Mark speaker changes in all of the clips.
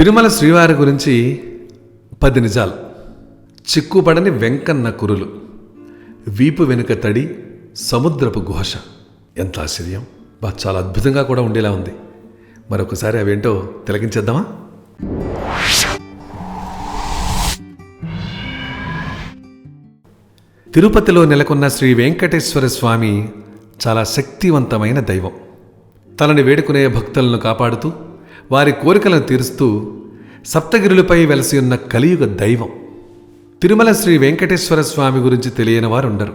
Speaker 1: తిరుమల శ్రీవారి గురించి పది నిజాలు. చిక్కుపడని వెంకన్న కురులు. వీపు వెనుక తడి సముద్రపు ఘోష. ఎంత ఆశ్చర్యం. బా చాలా అద్భుతంగా కూడా ఉండేలా ఉంది. మరొకసారి అవేంటో తిలకించేద్దామా? తిరుపతిలో నెలకొన్న శ్రీ వెంకటేశ్వర స్వామి చాలా శక్తివంతమైన దైవం. తనని వేడుకునే భక్తులను కాపాడుతూ వారి కోరికలను తీరుస్తూ సప్తగిరులపై వెలసి ఉన్న కలియుగ దైవం. తిరుమల శ్రీ వెంకటేశ్వర స్వామి గురించి తెలియని వారు ఉండరు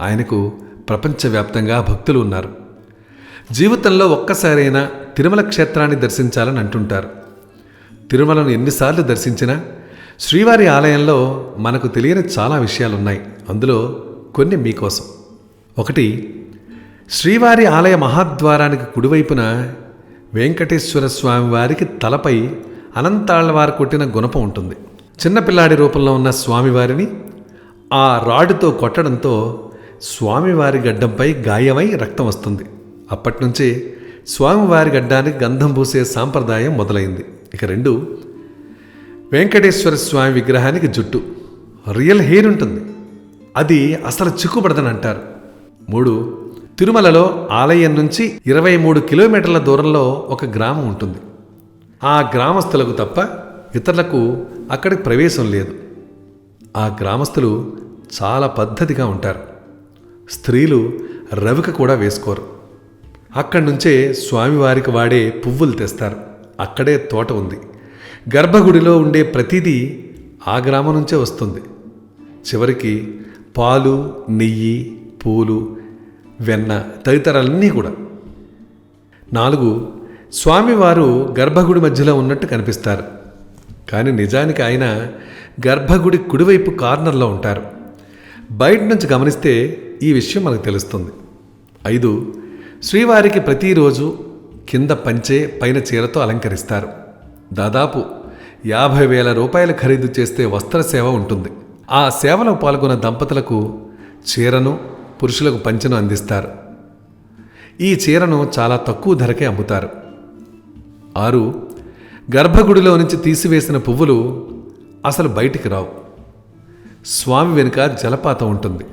Speaker 1: ఆయనకు ప్రపంచవ్యాప్తంగా భక్తులు ఉన్నారు. జీవితంలో ఒక్కసారైనా తిరుమల క్షేత్రాన్ని దర్శించాలని అంటుంటారు. తిరుమలను ఎన్నిసార్లు దర్శించినా శ్రీవారి ఆలయంలో మనకు తెలియని చాలా విషయాలున్నాయి. అందులో కొన్ని మీకోసం. ఒకటి శ్రీవారి ఆలయ మహాద్వారానికి కుడివైపున వెంకటేశ్వర స్వామి వారికి తలపై అనంతాళ్ళవారు కొట్టిన గుణపం ఉంటుంది. చిన్నపిల్లాడి రూపంలో ఉన్న స్వామివారిని ఆ రాడుతో కొట్టడంతో స్వామివారి గడ్డంపై గాయమై రక్తం వస్తుంది. అప్పటినుంచి స్వామివారి గడ్డానికి గంధం పూసే సాంప్రదాయం మొదలైంది. ఇక రెండు వెంకటేశ్వర స్వామి విగ్రహానికి జుట్టు. రియల్ హెయిర్ ఉంటుంది. అది అసలు చిక్కుపడదని అంటారు. మూడు తిరుమలలో ఆలయం నుంచి ఇరవై మూడు కిలోమీటర్ల దూరంలో ఒక గ్రామం ఉంటుంది. ఆ గ్రామస్తులకు తప్ప ఇతరులకు అక్కడికి ప్రవేశం లేదు. ఆ గ్రామస్తులు చాలా పద్ధతిగా ఉంటారు. స్త్రీలు రవిక కూడా వేసుకోరు. అక్కడి నుంచే స్వామివారికి వాడే పువ్వులు తెస్తారు. అక్కడే తోట ఉంది. గర్భగుడిలో ఉండే ప్రతిదీ ఆ గ్రామం నుంచే వస్తుంది. చివరికి పాలు నెయ్యి పూలు వెన్న తదితరాలన్నీ కూడా. నాలుగు స్వామివారు గర్భగుడి మధ్యలో ఉన్నట్టు కనిపిస్తారు. కానీ నిజానికి ఆయన గర్భగుడి కుడివైపు కార్నర్లో ఉంటారు. బయట నుంచి గమనిస్తే ఈ విషయం మనకు తెలుస్తుంది. ఐదు శ్రీవారికి ప్రతిరోజు కింద పంచే పైన చీరతో అలంకరిస్తారు. దాదాపు యాభై వేల రూపాయలు ఖరీదు చేస్తే వస్త్ర సేవ ఉంటుంది. ఆ సేవలో పాల్గొన్న దంపతులకు చీరను పురుషులకు పంచను అందిస్తారు. ఈ చీరను చాలా తక్కువ ధరకే అమ్ముతారు. ఆరు గర్భగుడిలో నుంచి తీసివేసిన పువ్వులు అసలు బయటికి రావు. స్వామి వెనుక జలపాతం ఉంటుంది.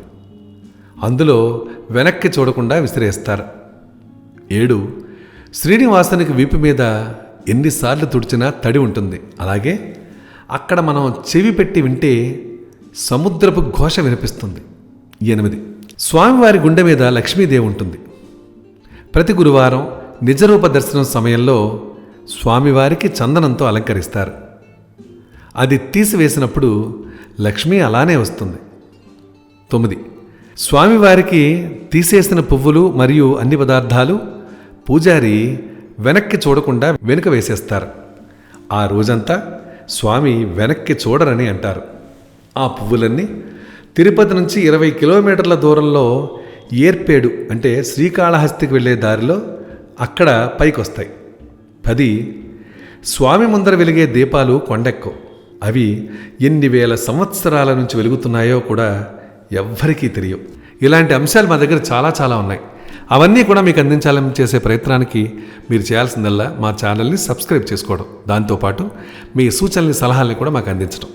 Speaker 1: అందులో వెనక్కి చూడకుండా విసిరేస్తారు. ఏడు శ్రీనివాసునికి వీపు మీద ఎన్నిసార్లు తుడిచినా తడి ఉంటుంది. అలాగే అక్కడ మనం చెవి పెట్టి వింటే సముద్రపు ఘోష వినిపిస్తుంది. ఎనిమిది స్వామివారి గుండె మీద లక్ష్మీదేవి ఉంటుంది. ప్రతి గురువారం నిజరూప దర్శనం సమయంలో స్వామివారికి చందనంతో అలంకరిస్తారు. అది తీసివేసినప్పుడు లక్ష్మి అలానే వస్తుంది. తొమ్మిది. స్వామివారికి తీసేసిన పువ్వులు మరియు అన్ని పదార్థాలు పూజారి వెనక్కి చూడకుండా వెనుక వేసేస్తారు. ఆ రోజంతా స్వామి వెనక్కి చూడరని అంటారు. ఆ పువ్వులన్నీ తిరుపతి నుంచి ఇరవై కిలోమీటర్ల దూరంలో ఏర్పేడు అంటే శ్రీకాళహస్తికి వెళ్ళే దారిలో అక్కడ పైకొస్తాయి. పది స్వామి ముందర వెలిగే దీపాలు కొండెక్కో అవి ఎన్ని వేల సంవత్సరాల నుంచి వెలుగుతున్నాయో కూడా ఎవ్వరికీ తెలియవు. ఇలాంటి అంశాలు మా దగ్గర చాలా చాలా ఉన్నాయి. అవన్నీ కూడా మీకు అందించాలని చేసే ప్రయత్నానికి మీరు చేయాల్సిందల్లా మా ఛానల్ని సబ్స్క్రైబ్ చేసుకోవడం. దాంతోపాటు మీ సూచనల్ని సలహాలని కూడా మాకు అందించడం.